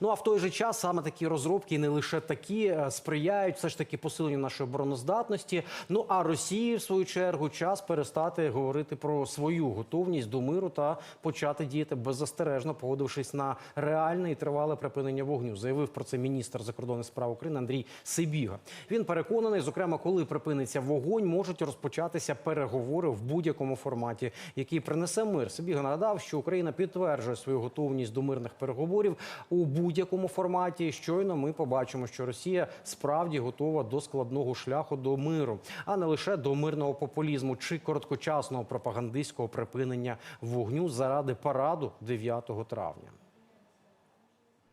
Ну а в той же час саме такі розробки, і не лише такі, е, сприяють все ж таки посиленню нашої обороноздатності. Ну а Росії, в свою чергу, час перестати говорити про свою готовність до миру та почати діяти беззастережно, погодившись на реальне і тривале припинення вогню. Заявив про це міністр закордонних справ України Андрій Сибіга. Він переконаний, зокрема, коли припиниться вогонь, можуть розпочатися переговори в будь-якому форматі, який принесе мир. Сибіга нагадав, що Україна підтверджує свою готовність до мирних переговорів у будь-якому форматі. Щойно ми побачимо, що Росія справді готова до складного шляху до миру, а не лише до мирного популізму чи короткочасного пропагандистського припинення вогню заради параду 9 травня.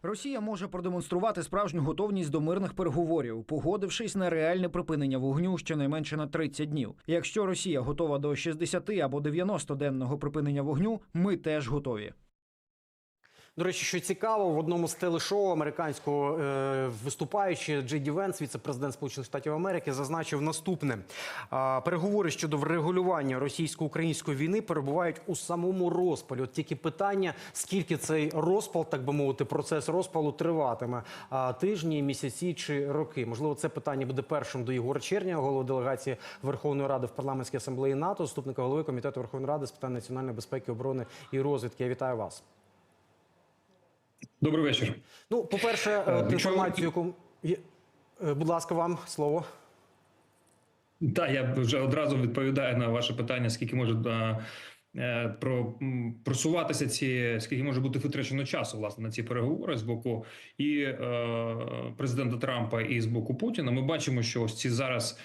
Росія може продемонструвати справжню готовність до мирних переговорів, погодившись на реальне припинення вогню щонайменше на 30 днів. Якщо Росія готова до 60 або 90-денного припинення вогню, ми теж готові. До речі, що цікаво, в одному з телешоу американського е, виступаючи Джей Ді Венс, віце-президент Сполучених Штатів Америки, зазначив наступне: а, переговори щодо врегулювання російсько-української війни перебувають у самому розпалі. От тільки питання, скільки цей розпал, так би мовити, процес розпалу триватиме а, тижні, місяці чи роки. Можливо, це питання буде першим до Єгора Черня, голови делегації Верховної Ради в парламентській асамблеї НАТО, заступника голови комітету Верховної Ради з питань національної безпеки, оборони і розвідки. Я вітаю вас. Добрий вечір. Ну, по-перше, Е, от інформацію, яку Е, будь ласка, вам слово. Так, я вже одразу відповідаю на ваше питання, скільки може е, е, про просуватися ці, скільки може бути витрачено часу власне на ці переговори з боку і е, президента Трампа, і з боку Путіна. Ми бачимо, що ось ці зараз.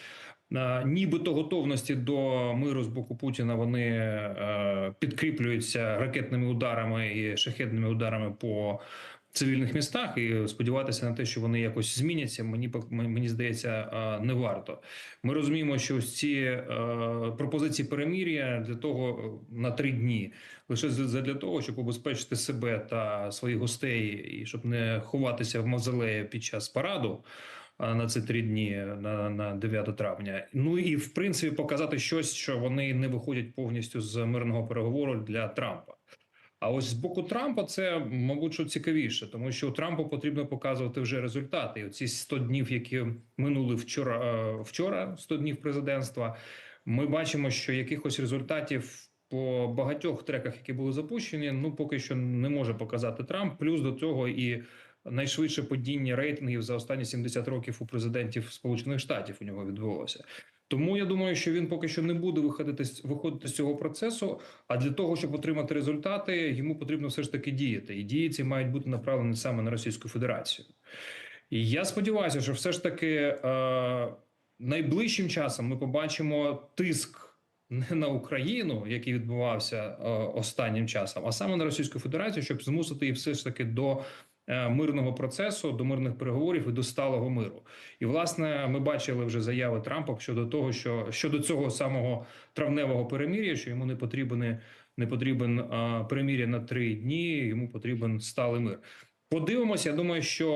Е, Нібито готовності до миру з боку Путіна вони е, підкріплюються ракетними ударами і шахетними ударами по цивільних містах, і сподіватися на те, що вони якось зміняться, мені мені здається, е, не варто. Ми розуміємо, що ось ці пропозиції перемір'я для того на три дні лише для того, щоб убезпечити себе та своїх гостей, і щоб не ховатися в мавзолеї під час параду. На ці три дні на, на 9 травня. Ну і в принципі показати щось, що вони не виходять повністю з мирного переговору для Трампа. А ось з боку Трампа це, мабуть, що цікавіше, тому що Трампу потрібно показувати вже результати. І оці 100 днів, які минули вчора, е, вчора 100 днів президентства. Ми бачимо, що якихось результатів по багатьох треках, які були запущені, ну поки що не може показати Трамп. Плюс до цього і найшвидше падіння рейтингів за останні 70 років у президентів Сполучених Штатів у нього відбулося. Тому я думаю, що він поки що не буде виходити з виходити з цього процесу. А для того, щоб отримати результати, йому потрібно все ж таки діяти. І дії ці мають бути направлені саме на Російську Федерацію. І я сподіваюся, що все ж таки е, найближчим часом ми побачимо тиск не на Україну, який відбувався е, останнім часом, а саме на Російську Федерацію, щоб змусити їх все ж таки до мирного процесу, до мирних переговорів і до сталого миру. І власне ми бачили вже заяви Трампа щодо того, що щодо цього самого травневого перемір'я, що йому не потрібен не потрібен е, перемір'я на три дні, йому потрібен сталий мир. Подивимося. Я думаю, що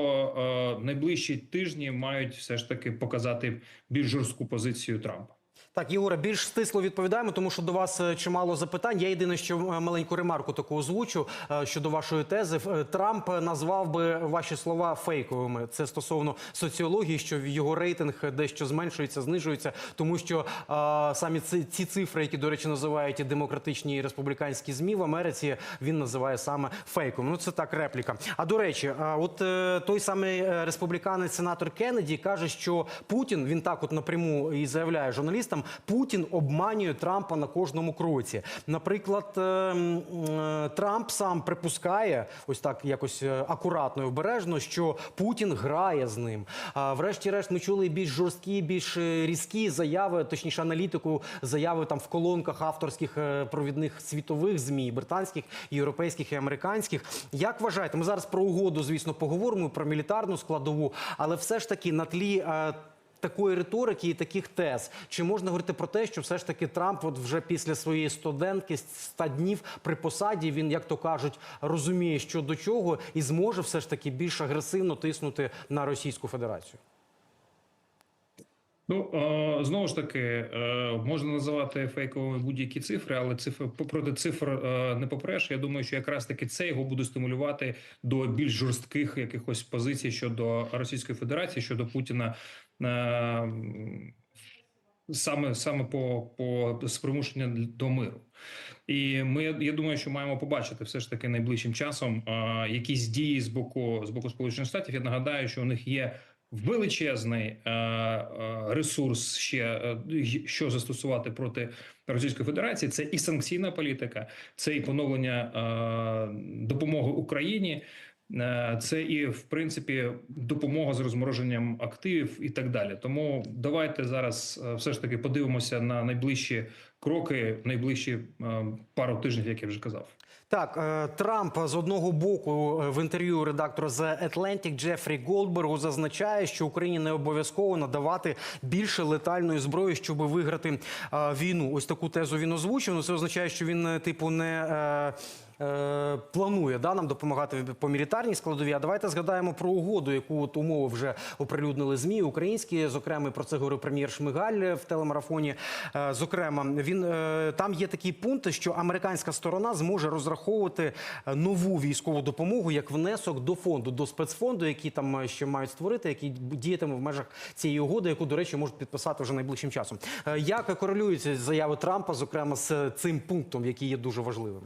е, найближчі тижні мають все ж таки показати більш жорстку позицію Трампа. Так, Єгоре, більш стисло відповідаємо, тому що до вас е, чимало запитань. Я єдине, що е, маленьку ремарку таку озвучу е, щодо вашої тези. Трамп назвав би ваші слова фейковими. Це стосовно соціології, що його рейтинг дещо зменшується, знижується, тому що е, самі ці, ці цифри, які, до речі, називають демократичні і республіканські змі в Америці, він називає саме фейком. Ну це так репліка. А до речі, а от той самий республіканець сенатор Кеннеді каже, що Путін він так, от напряму і заявляє журналістам, Путін обманює Трампа на кожному кроці. Наприклад, е, е, Трамп сам припускає, ось так якось е, акуратно і обережно, що Путін грає з ним. Врешті-решт, ми чули більш жорсткі, більш різкі заяви, точніше аналітику, заяви там в колонках авторських провідних світових змі, британських, європейських і американських. Як вважаєте, ми зараз про угоду, звісно, поговоримо про мілітарну складову, але все ж таки на тлі. Такої риторики і таких тез, чи можна говорити про те, що все ж таки Трамп, от вже після своєї студентки 100 днів при посаді, він, як то кажуть, розуміє, що до чого, і зможе все ж таки більш агресивно тиснути на Російську Федерацію? Ну знову ж таки, е, можна називати фейковими будь-які цифри, але цифр проти цифр е, не попреш. Я думаю, що якраз таки це його буде стимулювати до більш жорстких якихось позицій щодо Російської Федерації, щодо Путіна. е, Саме саме по, по спримушення до миру, і ми я думаю, що маємо побачити все ж таки найближчим часом якісь дії з боку з боку Сполучених Штатів. Я нагадаю, що у них є величезний е, е, ресурс ще е, що застосувати проти Російської Федерації. Це і санкційна політика, це і поновлення допомоги Україні. Це і в принципі допомога з розмороженням активів і так далі. Тому давайте зараз все ж таки подивимося на найближчі кроки, найближчі е, пару тижнів, як я вже казав. Так, е, Трамп з одного боку е, в інтерв'ю редактора The Atlantic Джефрі Голдбергу зазначає, що Україні не обов'язково надавати більше летальної зброї, щоб виграти війну. Ось таку тезу він озвучив. Ну, це означає, що він типу не. Планує да, нам допомагати по мілітарній складовій. А давайте згадаємо про угоду, яку от умови вже оприлюднили змі українські. Зокрема, про це говорив прем'єр Шмигаль в телемарафоні. Зокрема, він е, там є такий пункт, що американська сторона зможе розраховувати е, нову військову допомогу як внесок до фонду, до спецфонду, який там е, ще мають створити, який діятиме в межах цієї угоди, яку, до речі, можуть підписати вже найближчим часом. Як корелюються заяви Трампа, зокрема з цим пунктом, який є дуже важливим?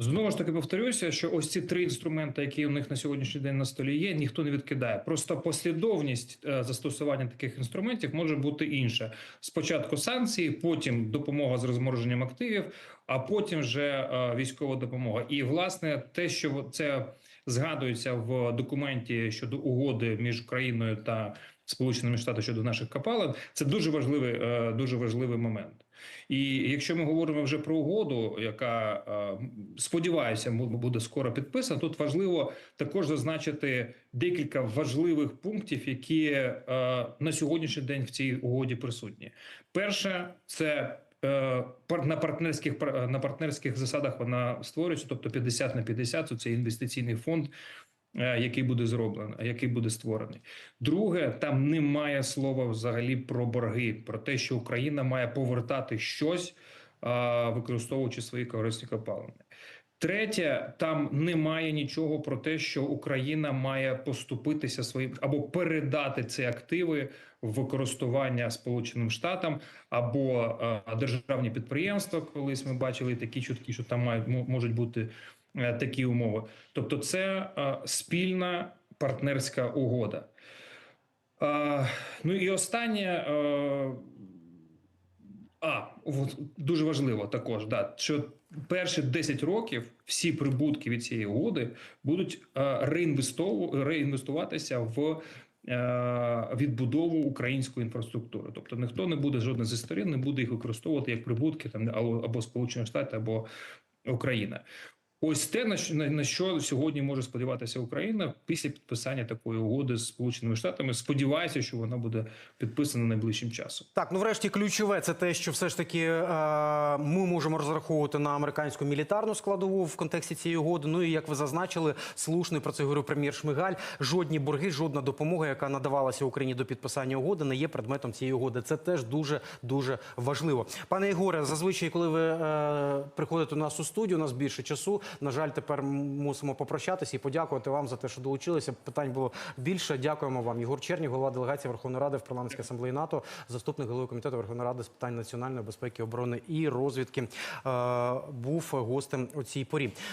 Знову ж таки повторюся, що ось ці три інструменти, які у них на сьогоднішній день на столі є, ніхто не відкидає. Просто послідовність е, застосування таких інструментів може бути інша. Спочатку санкції, потім допомога з розмороженням активів, а потім вже е, військова допомога. І власне те, що це згадується в документі щодо угоди між Україною та Сполученими Штатами щодо наших капалин, це дуже важливий, е, дуже важливий момент. І якщо ми говоримо вже про угоду, яка е, сподіваюся, бу- буде скоро підписана, тут важливо також зазначити декілька важливих пунктів, які е, на сьогоднішній день в цій угоді присутні. Перше, це е, на партнерських на партнерських засадах вона створюється, тобто 50 на 50, Це інвестиційний фонд. Е, Який буде зроблений, який буде створений, друге, там немає слова взагалі про борги, про те, що Україна має повертати щось, використовуючи свої корисні копалини. Третє, там немає нічого про те, що Україна має поступитися своїм або передати ці активи в користування Сполученим Штатам або е, державні підприємства. Колись ми бачили такі чутки, що там мають можуть бути е, такі умови. Тобто, це е, спільна партнерська угода. Е, ну і останнє. Е, а, дуже важливо також, да, що перші 10 років всі прибутки від цієї угоди будуть е, реінвестуватися в е, відбудову української інфраструктури. Тобто ніхто не буде жодна зі сторін, не буде їх використовувати як прибутки там або Сполучені Штати, або Україна. Ось те, на що, сьогодні може сподіватися Україна після підписання такої угоди з Сполученими Штатами. Сподіваюся, що вона буде підписана найближчим часом. Так, ну врешті ключове це те, що все ж таки е, ми можемо розраховувати на американську мілітарну складову в контексті цієї угоди. Ну і як ви зазначили, слушний про це говорив прем'єр Шмигаль. Жодні борги, жодна допомога, яка надавалася Україні до підписання угоди, не є предметом цієї угоди. Це теж дуже дуже важливо. Пане Ігоре, зазвичай, коли ви е, приходите до нас у студію, у нас більше часу. На жаль, тепер мусимо попрощатися і подякувати вам за те, що долучилися. Питань було більше. Дякуємо вам. Єгор Чернів, голова делегації Верховної Ради в парламентській асамблеї НАТО, заступник голови комітету Верховної Ради з питань національної безпеки, оборони і розвідки, е, був гостем у цій порі.